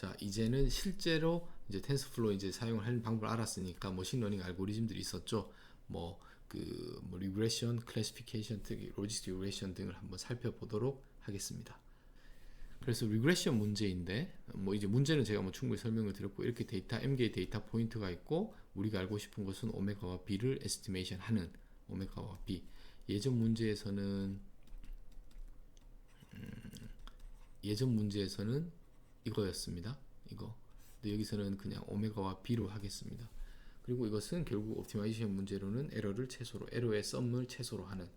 자 이제는 실제로 이제 텐스플로 이제 사용을 하는 방법을 알았으니까 머신러닝 알고리즘들이 있었죠. 뭐 그뭐 리그레션, 클래시피케이션 등 로지스틱 리그레션 등을 한번 살펴보도록 하겠습니다. 그래서 리그레션 문제인데 뭐 이제 문제는 제가 뭐 충분히 설명을 드렸고 이렇게 데이터 m개의 데이터 포인트가 있고 우리가 알고 싶은 것은 오메가와 b를 에스티메이션 하는 오메가와 b 예전 문제에서는 음, 예전 문제에서는 이거였습니다. 이거. 근데 여기서는 그냥 오메가와 b로 하겠습니다. 그리고 이것은 결국 옵티마이제이션 문제로는 에러를 최소로 에러의 썸을 최소로 하는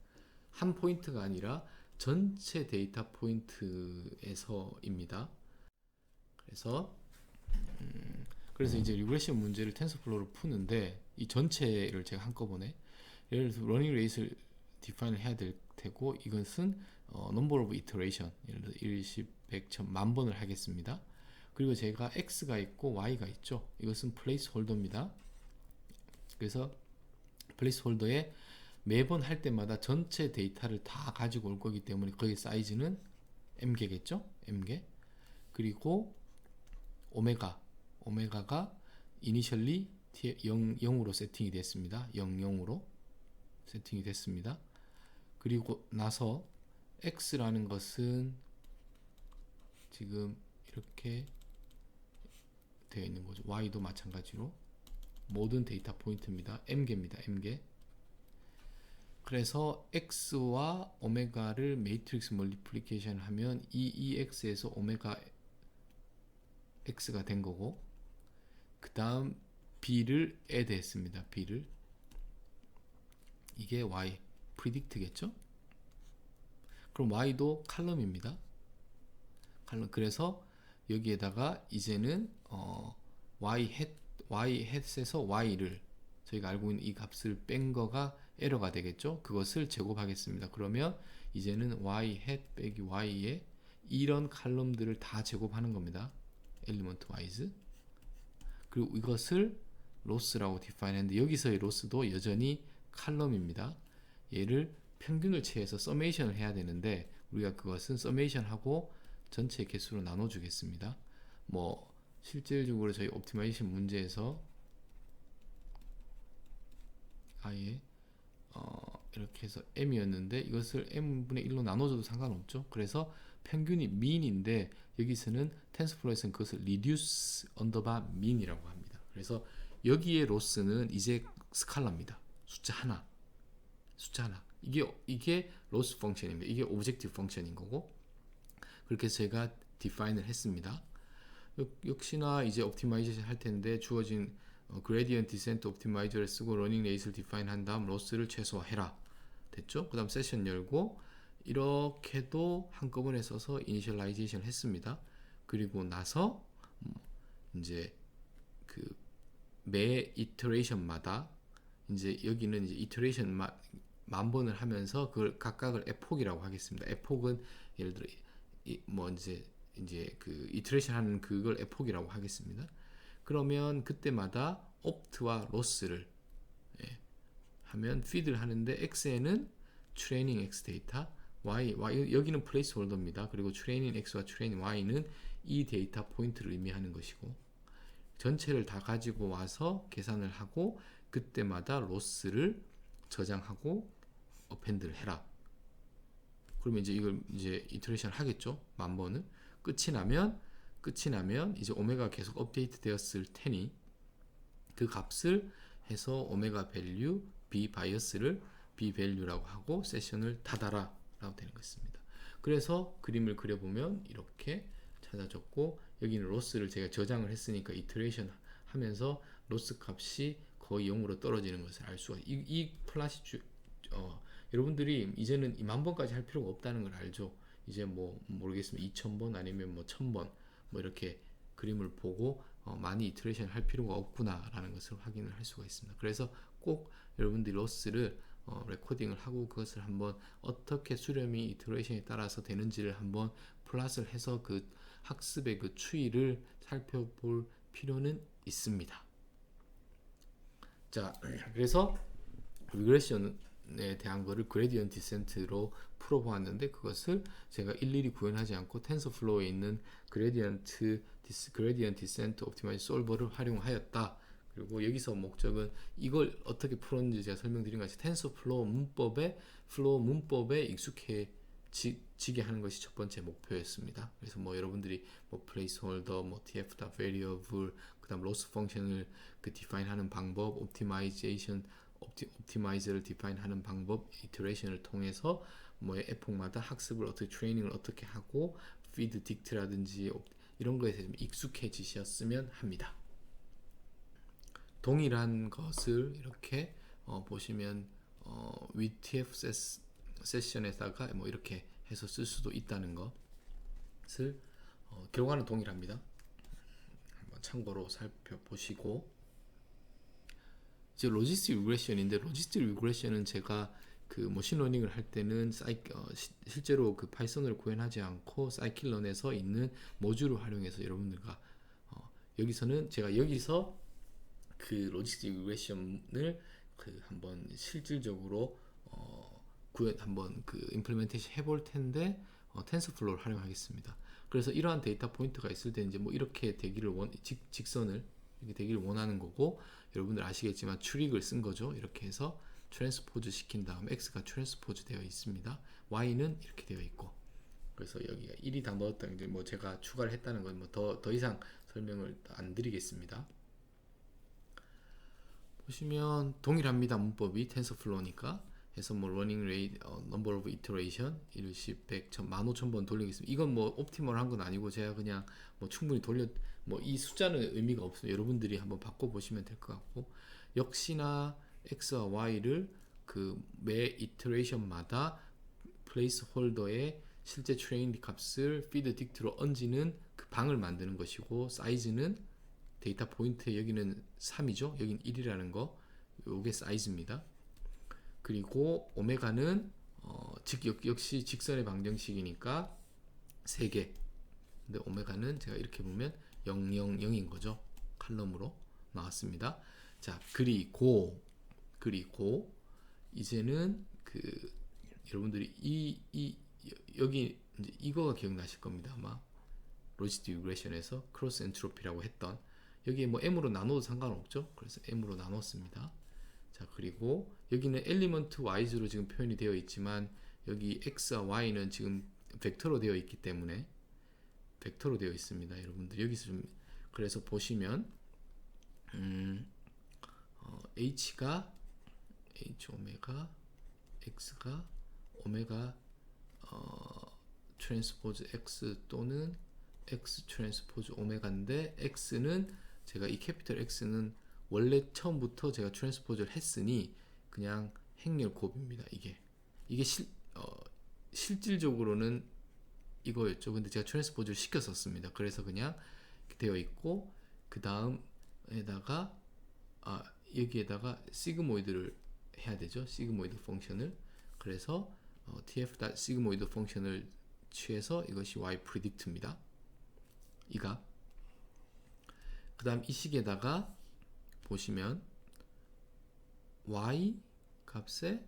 한 포인트가 아니라 전체 데이터 포인트에서입니다. 그래서 음, 그래서 이제 리그레션 문제를 텐서플로우로 푸는데 이 전체를 제가 한꺼번에 예를 들어서 러닝 레이스를 디파인을 해야 될 테고 이것은 어, number of iteration 예를 들어 1, 10, 100, 1000, 만 번을 하겠습니다. 그리고 제가 x가 있고 y가 있죠. 이것은 홀더입니다. 그래서 홀더에 매번 할 때마다 전체 데이터를 다 가지고 올 거기 때문에 거기 사이즈는 m개겠죠? m개. 그리고 오메가 오메가가 이니셜리 0, 0으로 세팅이 됐습니다. 0, 0으로 세팅이 됐습니다. 그리고 나서 x라는 것은 지금 이렇게 되어 있는 거죠. y도 마찬가지로 모든 데이터 포인트입니다. m개입니다. m개. 그래서 x와 오메가를 매트릭스 멀리플리케이션 하면 이 ex에서 오메가 x가 된 거고 그 다음 b를 add 했습니다. b를 이게 y predict겠죠? 그럼 y도 칼럼입니다. 칼럼 그래서 여기에다가 이제는 어, y hat y hat에서 y를 저희가 알고 있는 이 값을 뺀 거가 에러가 되겠죠. 그것을 제곱하겠습니다. 그러면 이제는 y hat 빼기 y에 이런 칼럼들을 다 제곱하는 겁니다. 엘리먼트 와이즈. 그리고 이것을 로스라고 디파인 했는데 여기서의 로스도 여전히 칼럼입니다. 얘를 평균을 취해서 서메이션을 해야 되는데 우리가 그것은 서메이션하고 전체 개수로 나눠 주겠습니다. 뭐 실질적으로 저희 옵티마이제이션 문제에서 아예 어, 이렇게 해서 m이었는데 이것을 m분의 1로 나눠줘도 상관없죠. 그래서 평균이 mean인데 여기서는 텐스플로에서는 그것을 reduce 언더바 mean이라고 합니다. 그래서 여기에 로스는 이제 스칼라입니다. 숫자 하나, 숫자 하나. 이게 이게 로스 펑션입니다. 이게 오브젝티브 펑션인 거고 그렇게 제가 디파인을 했습니다. 역시나 이제 옵티마이제이션 할 텐데 주어진 어, gradient descent optimize를 쓰고 running rate를 define 한 다음 로스를 최소화해라 됐죠? 그 다음 세션 열고 이렇게도 한꺼번에 써서 이니셜라이제이션 했습니다. 그리고 나서 음, 이제 그 매 이터레이션마다 이제 여기는 이제 이터레이션 만 번을 하면서 그걸 각각을 에폭이라고 하겠습니다. 에폭은 예를 들어 뭐 이제 이제 그 이터레이션 하는 그걸 에폭이라고 하겠습니다. 그러면 그때마다 옵트와 로스를 예, 하면 피드를 하는데 x에는 트레이닝 x 데이터 y, y 여기는 플레이스 홀더입니다. 그리고 트레이닝 x와 트레이닝 y는 이 데이터 포인트를 의미하는 것이고 전체를 다 가지고 와서 계산을 하고 그때마다 로스를 저장하고 어펜드를 해라. 그러면 이제 이걸 이제 이터레이션 하겠죠. 만 번을 끝이 나면 끝이 나면 이제 오메가 계속 업데이트 되었을 테니 그 값을 해서 오메가 밸류 b 바이어스를 b 밸류라고 하고 세션을 닫아라 라고 되는 것입니다. 그래서 그림을 그려보면 이렇게 찾아졌고 여기는 로스를 제가 저장을 했으니까 이터레이션 하면서 로스 값이 거의 0으로 떨어지는 것을 알 수가 이, 이 플라시 주, 어, 여러분들이 이제는 만 번까지 할 필요가 없다는 걸 알죠. 이제 뭐 모르겠으면 2,000번 아니면 뭐 1,000번 뭐 이렇게 그림을 보고 어, 많이 이터레이션 할 필요가 없구나라는 것을 확인을 할 수가 있습니다. 그래서 꼭 여러분들이 로스를 어, 레코딩을 하고 그것을 한번 어떻게 수렴이 이터레이션에 따라서 되는지를 한번 플러스를 해서 그 학습의 그 추이를 살펴볼 필요는 있습니다. 자, 그래서 리그레션 대한 거를 그레디언트 디센트로 풀어보았는데 그것을 제가 일일이 구현하지 않고 텐서플로우에 있는 그레디언트 디스 그레디언트 디센트 옵티마이즈 솔버를 활용하였다. 그리고 여기서 목적은 이걸 어떻게 풀었는지 제가 설명드린 것이 텐서플로우 문법에 플로우 문법에 익숙해 지게 하는 것이 첫 번째 목표였습니다. 그래서 뭐 여러분들이 뭐 placeholder, 뭐 tf variable, 그다음 loss 펑션을 그 디파인하는 방법, 옵티마이제이션 옵티, 옵티마이저를 디파인하는 방법, 이터레이션을 통해서 뭐 에폭마다 학습을 어떻게 트레이닝을 어떻게 하고 피드 딕트라든지 이런 거에 대해서 좀 익숙해지셨으면 합니다. 동일한 것을 이렇게 어, 보시면 어, WTF 세션에다가 뭐 이렇게 해서 쓸 수도 있다는 것을 어, 결과는 동일합니다. 한번 참고로 살펴보시고 이제 로지스틱 리그레션인데 로지스틱 리그레션은 제가 그 머신러닝을 할 때는 사이, 어, 시, 실제로 그 파이썬을 구현하지 않고 사이클런에서 있는 모듈을 활용해서 여러분들과 어, 여기서는 제가 여기서 그 로지스틱 리그레션을 그 한번 실질적으로 어, 구현 한번 그 임플리멘테이션 해볼 텐데 어, 텐서플로우를 활용하겠습니다. 그래서 이러한 데이터 포인트가 있을 때 이제 뭐 이렇게 되기를 원 직, 직선을 이렇게 되기를 원하는 거고 여러분들 아시겠지만 추릭을 쓴 거죠. 이렇게 해서 트랜스포즈 시킨 다음 x가 트랜스포즈 되어 있습니다. y는 이렇게 되어 있고 그래서 여기가 1이 다 넣었다는 게뭐 제가 추가를 했다는 건 뭐 더 더 이상 설명을 안 드리겠습니다. 보시면 동일합니다. 문법이 텐서플로우니까 해서 뭐 running rate, 어, number of iteration 1, 10, 100, 1000, 15,000번 돌리겠습니다. 이건 뭐 옵티멀한 건 아니고 제가 그냥 뭐 충분히 돌려 뭐 이 숫자는 의미가 없어요. 여러분들이 한번 바꿔 보시면 될 것 같고 역시나 x와 y를 그 매 이터레이션마다 플레이스 홀더에 실제 트레인 값을 피드 딕트로 얹는 그 방을 만드는 것이고 사이즈는 데이터 포인트에 여기는 3이죠. 여긴 1이라는 거. 요게 사이즈입니다. 그리고 오메가는 어, 즉 역, 역시 직선의 방정식이니까 3개. 근데 오메가는 제가 이렇게 보면 0, 0, 0인 거죠. 칼럼으로 나왔습니다. 자, 그리고 그리고 이제는 그 여러분들이 이, 이 여기 이제 이거가 기억나실 겁니다. 아마 로지티 리그레션에서 크로스 엔트로피라고 했던 여기에 뭐 m으로 나눠도 상관없죠. 그래서 m으로 나눴습니다. 자 그리고 여기는 엘리먼트 와이즈로 지금 표현이 되어 있지만 여기 x와 y는 지금 벡터로 되어 있기 때문에 벡터로 되어 있습니다. 여러분들 여기서 좀 그래서 보시면 음, 어, h가 h 오메가 x가 오메가 어, 트랜스포즈 x 또는 x 트랜스포즈 오메가인데 x는 제가 이 캐피털 X는 원래 처음부터 제가 트랜스포즈를 했으니 그냥 행렬 곱입니다. 이게 이게 실 어, 실질적으로는 이거였죠. 근데 제가 트랜스포즈를 시켰었습니다. 그래서 그냥 되어 있고 그 다음에다가 아 여기에다가 시그모이드를 해야 되죠. 시그모이드 펑션을 그래서 어, tf 시그모이드 펑션을 취해서 이것이 y predict입니다. 이가 그 다음 이 식에다가 보시면 y 값에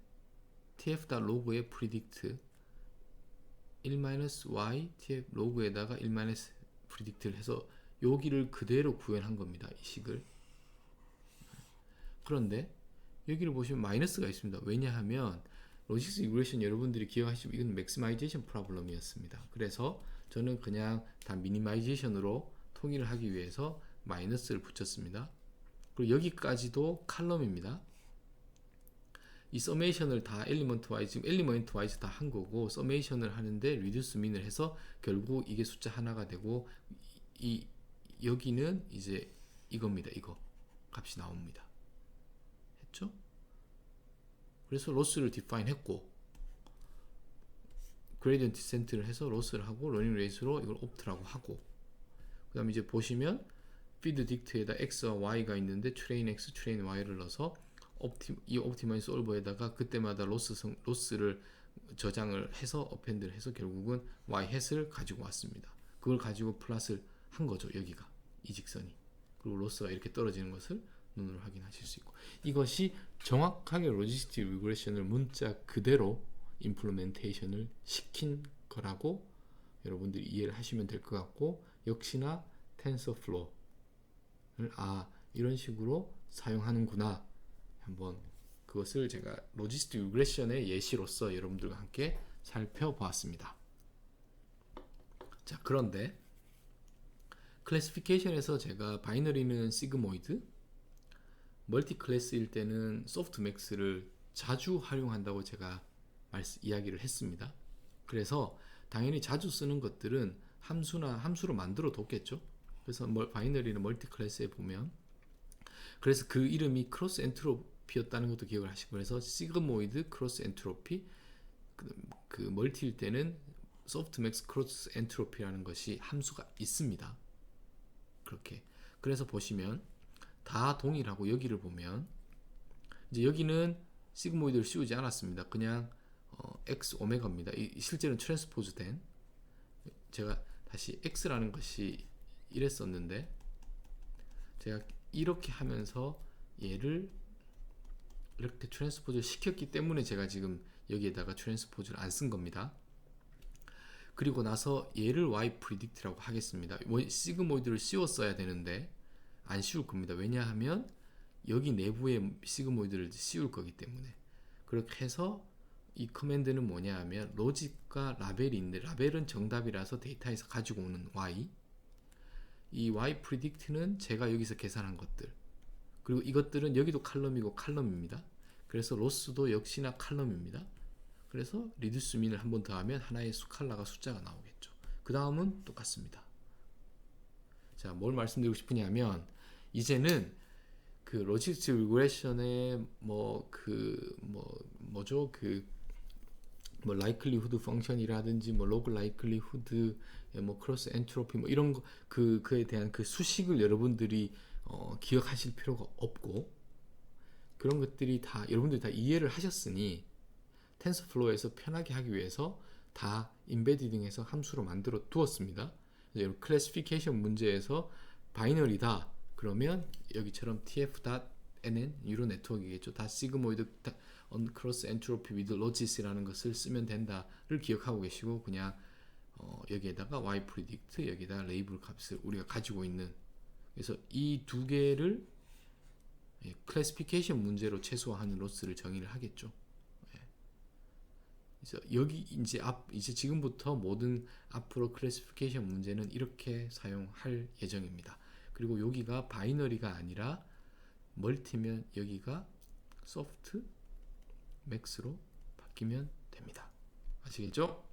tf.log의 predict 1-y tf log에다가 1- predict를 해서 여기를 그대로 구현한 겁니다. 이 식을 그런데 여기를 보시면 마이너스가 있습니다. 왜냐하면 로직스 이그레션 여러분들이 기억하시면 이건 맥시마이제이션 프로블럼이었습니다. 그래서 저는 그냥 다 미니마이제이션으로 통일을 하기 위해서 마이너스를 붙였습니다. 그리고 여기까지도 칼럼입니다. 이 서메이션을 다 엘리먼트 와이즈 지금 엘리먼트 와이즈 다 한 거고 서메이션을 하는데 리듀스 민을 해서 결국 이게 숫자 하나가 되고 이 여기는 이제 이겁니다. 이거 값이 나옵니다. 했죠? 그래서 로스를 디파인 했고 그레디언트 디센트를 해서 로스를 하고 러닝 레이스로 이걸 옵트라고 하고 그 다음에 이제 보시면 피드 딕트에다 x와 y가 있는데 트레인 x, 트레인 y를 넣어서 옵티, 이 옵티마이 솔버에다가 그때마다 로스 성, 로스를 저장을 해서 어펜드를 해서 결국은 y 햇을 가지고 왔습니다. 그걸 가지고 플러스를 한 거죠. 여기가 이 직선이 그리고 로스가 이렇게 떨어지는 것을 눈으로 확인하실 수 있고 이것이 정확하게 로지스틱 리그레션을 문자 그대로 임플리멘테이션을 시킨 거라고 여러분들이 이해를 하시면 될 것 같고 역시나 텐서플로우를 아 이런 식으로 사용하는구나 한번 그것을 제가 로지스틱 리그레션의 예시로서 여러분들과 함께 살펴보았습니다. 자 그런데 클래시피케이션에서 제가 바이너리는 시그모이드, 멀티 클래스일 때는 소프트 맥스를 자주 활용한다고 제가 말씀, 이야기를 했습니다. 그래서 당연히 자주 쓰는 것들은 함수나 함수로 만들어 뒀겠죠. 그래서 멀- 바이너리는 멀티 클래스에 보면 그래서 그 이름이 크로스 엔트로 피였다는 것도 기억을 하시고 그래서 시그모이드 크로스 엔트로피 그, 그 멀티일 때는 소프트맥스 크로스 엔트로피라는 것이 함수가 있습니다. 그렇게 그래서 보시면 다 동일하고 여기를 보면 이제 여기는 시그모이드를 씌우지 않았습니다. 그냥 어, x 오메가입니다. 이, 실제로는 트랜스포즈 된 제가 다시 x라는 것이 이랬었는데 제가 이렇게 하면서 얘를 이렇게 트랜스포즈를 시켰기 때문에 제가 지금 여기에다가 트랜스포즈를 안 쓴 겁니다. 그리고 나서 얘를 y predict라고 하겠습니다. 뭐, 시그모이드를 씌웠어야 되는데 안 씌울 겁니다. 왜냐하면 여기 내부에 시그모이드를 씌울 거기 때문에 그렇게 해서 이 커맨드는 뭐냐 하면 로직과 라벨이 있는데 라벨은 정답이라서 데이터에서 가지고 오는 y 이 y predict는 제가 여기서 계산한 것들 그리고 이것들은 여기도 칼럼이고 칼럼입니다. 그래서 로스도 역시나 칼럼입니다. 그래서 리듀스 민을 한 번 더 하면 하나의 수칼라가 숫자가 나오겠죠. 그 다음은 똑같습니다. 자, 뭘 말씀드리고 싶으냐면 이제는 그 로지스틱 리그레션의 뭐 그 뭐 뭐죠 그 뭐 라이클리후드 펑션이라든지 뭐 로그 라이클리후드 뭐 크로스 엔트로피 뭐 이런 거 그 그에 대한 그 수식을 여러분들이 어, 기억하실 필요가 없고 그런 것들이 다 여러분들이 다 이해를 하셨으니 텐서플로우에서 편하게 하기 위해서 다 인베디딩해서 함수로 만들어 두었습니다. 이제 클래시피케이션 문제에서 바이너리다 그러면 여기처럼 tf.nn 유로 네트워크이겠죠. 다 시그모이드 cross entropy with logis라는 것을 쓰면 된다를 기억하고 계시고 그냥 어, 여기에다가 y predict 여기다 레이블 값을 우리가 가지고 있는 그래서 이 두 개를 클래시피케이션 문제로 최소화하는 로스를 정의를 하겠죠. 예. 그래서 여기 이제 앞 이제 지금부터 모든 앞으로 클래시피케이션 문제는 이렇게 사용할 예정입니다. 그리고 여기가 바이너리가 아니라 멀티면 여기가 소프트 맥스로 바뀌면 됩니다. 아시겠죠?